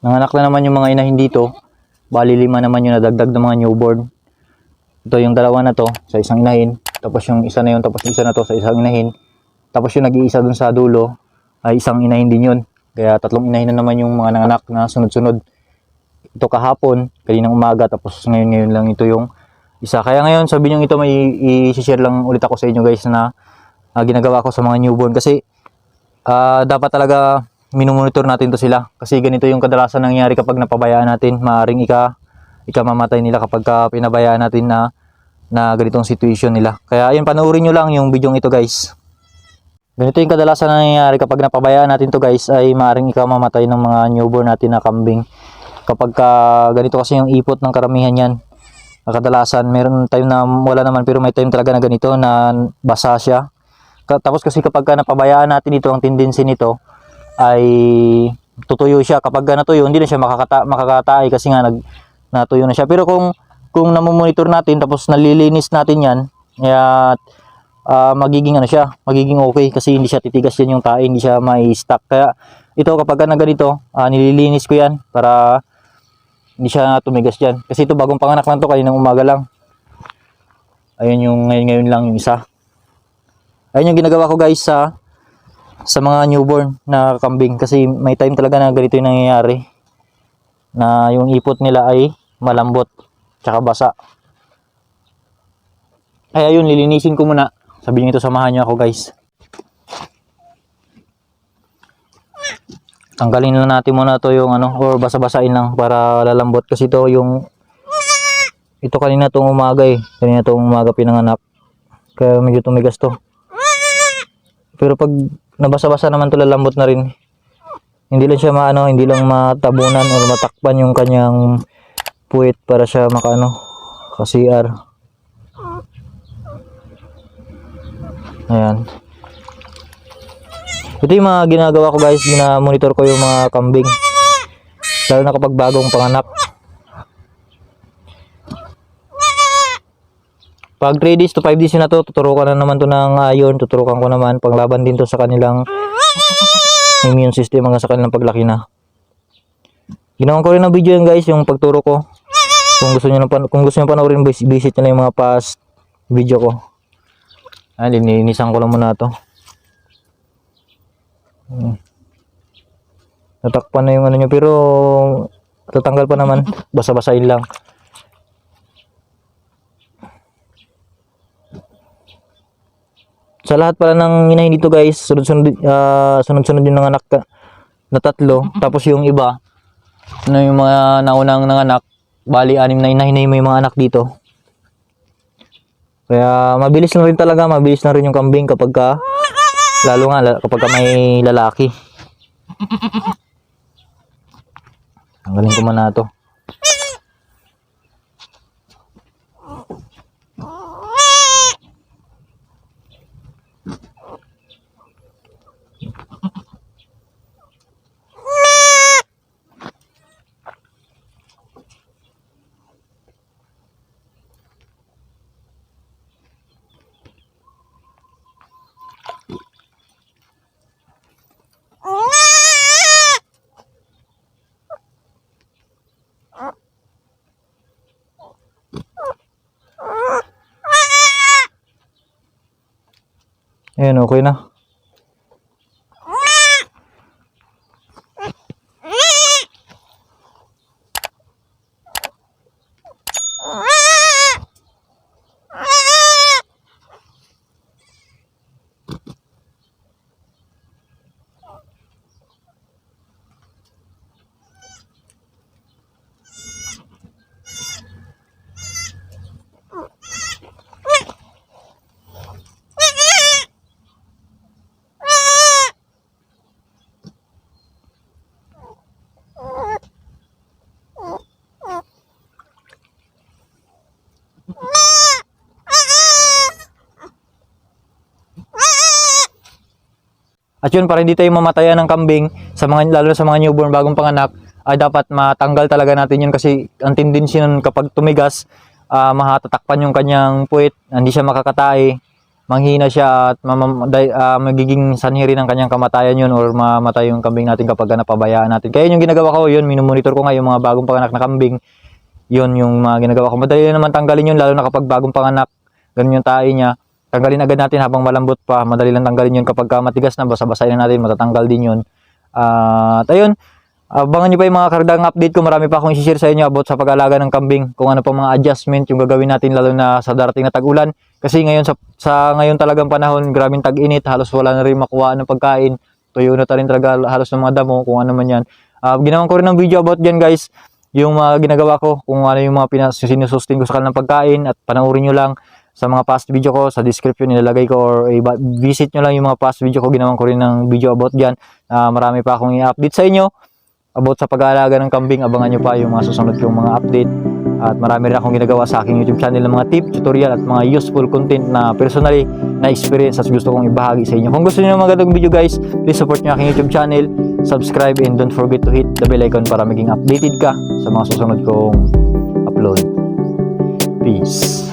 Nanganak na naman yung mga inahin dito. Bali lima naman yung nadagdag ng mga newborn. Ito yung dalawa na to sa isang inahin. Tapos yung isa na yun, tapos isa na to sa isang inahin. Tapos yung nag-iisa dun sa dulo ay isang inahin din yun. Kaya tatlong inahin na naman yung mga nanganak na sunod-sunod. Ito kahapon, kaninang umaga, tapos ngayon-ngayon lang ito yung isa. Kaya ngayon, sabi nyo ito, may i-share lang ulit ako sa inyo guys na ah, ginagawa ko sa mga newborn. Kasi ah, dapat talaga minumonitor natin to sila. Kasi ganito yung kadalasan nangyayari kapag napabayaan natin. Maaring ika, ika mamatay nila kapag ka pinabayaan natin na na ganitong situation nila. Kaya ayun, panoorin nyo lang yung video ito guys. Ganito yung kadalasan na nangyayari kapag napabayaan natin to guys ay maaaring ikaw mamatay ng mga newborn natin na kambing. Kapag ka, ganito kasi yung ipot ng karamihan yan. Kadalasan meron time na wala naman pero may time talaga na ganito na basa siya. Tapos kasi kapag ka napabayaan natin ito ang tendency nito ay tutuyo siya. Kapag ka natuyo hindi na siya makakata makakatay kasi nga nag natuyo na siya. Pero kung kung namomonitor natin tapos nalilinis natin yan, kaya ah, magiging ano siya, magiging okay kasi hindi siya titigas yan yung tae, hindi siya may stuck. Kaya ito kapag ka na ganito, ah, nililinis ko yan para hindi siya tumigas dyan. Kasi ito bagong panganak lang to kaninang umaga lang. Ayun yung ngayon ngayon lang yung isa. Ayun yung ginagawa ko guys sa sa mga newborn na kambing kasi may time talaga na ganito yung nangyayari na yung ipot nila ay malambot tsaka basa. Ay ayun, lilinisin ko muna. Sabi niyo ito, samahan niyo ako guys. Tanggalin lang natin muna to yung ano, or basa-basain lang para lalambot. Kasi ito yung, ito kanina tong umaga eh. Kanina tong umaga pinanganak. Kaya medyo tumigas to. Pero pag nabasa-basa naman to lalambot na rin. Hindi lang siya maano, hindi lang matabunan or matakpan yung kanyang puwit para siya makaano, ka-CR. Ayan. Ito yung mga ginagawa ko guys, gina-monitor ko yung mga kambing. Lalo na kapag bagong panganak. Pag 3 days to 5 days na to, tuturukan na naman to ng iron, tuturukan ko naman, panglaban din to sa kanilang immune system hanggang sa kanilang paglaki na. Ginawan ko rin ng video yan guys, yung pagturo ko. Kung gusto niyo pan kung gusto niyo panoorin, vis- visit niyo lang yung mga past video ko. Ah, lininisan ko lang muna to. Hmm. Natakpan na yung ano nyo, pero tatanggal pa naman. Basa-basain lang. Sa lahat pala ng inahin dito guys, sunod-sunod ah, sunod-sunod yung nanganak ka, na tatlo. Tapos yung iba, na yung mga naunang nanganak, bali anim na inahin na yung may mga anak dito. Kaya mabilis na rin talaga, mabilis na rin yung kambing kapag ka, lalo nga kapag ka may lalaki. Tanggalin ko muna to. Ayan, okay na. At yun, para hindi tayo mamatayan ng kambing, sa mga, lalo sa mga newborn bagong panganak, ay dapat matanggal talaga natin yun kasi ang tendency nun kapag tumigas, ah mahatatakpan yung kanyang puwit, hindi siya makakatay, manghina siya at ah, magiging sanhi rin ng kanyang kamatayan yun or mamatay yung kambing natin kapag napabayaan natin. Kaya yun yung ginagawa ko, yun, minumonitor ko nga mga bagong panganak na kambing. Yun yung mga ginagawa ko. Madali na naman tanggalin yun, lalo na kapag bagong panganak, ganun yung tahi niya. Tanggalin agad natin habang malambot pa. Madali lang tanggalin yun kapag ka matigas na, basa-basahin na natin, matatanggal din yun. Ah, at ayun, abangan nyo pa yung mga karagdagang update ko. Marami pa akong i-share sa inyo about sa pag-alaga ng kambing. Kung ano pa mga adjustment yung gagawin natin lalo na sa darating na tag-ulan. Kasi ngayon sa, sa ngayon talagang panahon, grabing tag-init, halos wala na rin makuha ng pagkain. Tuyo na ta rin talaga halos ng mga damo, kung ano man yan. Ah, ginawan ko rin ng video about dyan guys. Yung mga ginagawa ko, kung ano yung mga sinusustain ko sa kanilang pagkain at panoorin nyo lang sa mga past video ko, sa description nilalagay ko or visit nyo lang yung mga past video ko, ginawan ko rin ng video about dyan. Ah, marami pa akong i-update sa inyo about sa pag-aalaga ng kambing. Abangan nyo pa yung mga susunod kong mga update. At marami rin akong ginagawa sa aking YouTube channel ng mga tip, tutorial at mga useful content na personally na experience at gusto kong ibahagi sa inyo. Kung gusto niyo ng magandang video guys, please support nyo aking YouTube channel, subscribe and don't forget to hit the bell icon para maging updated ka sa mga susunod kong upload. Peace.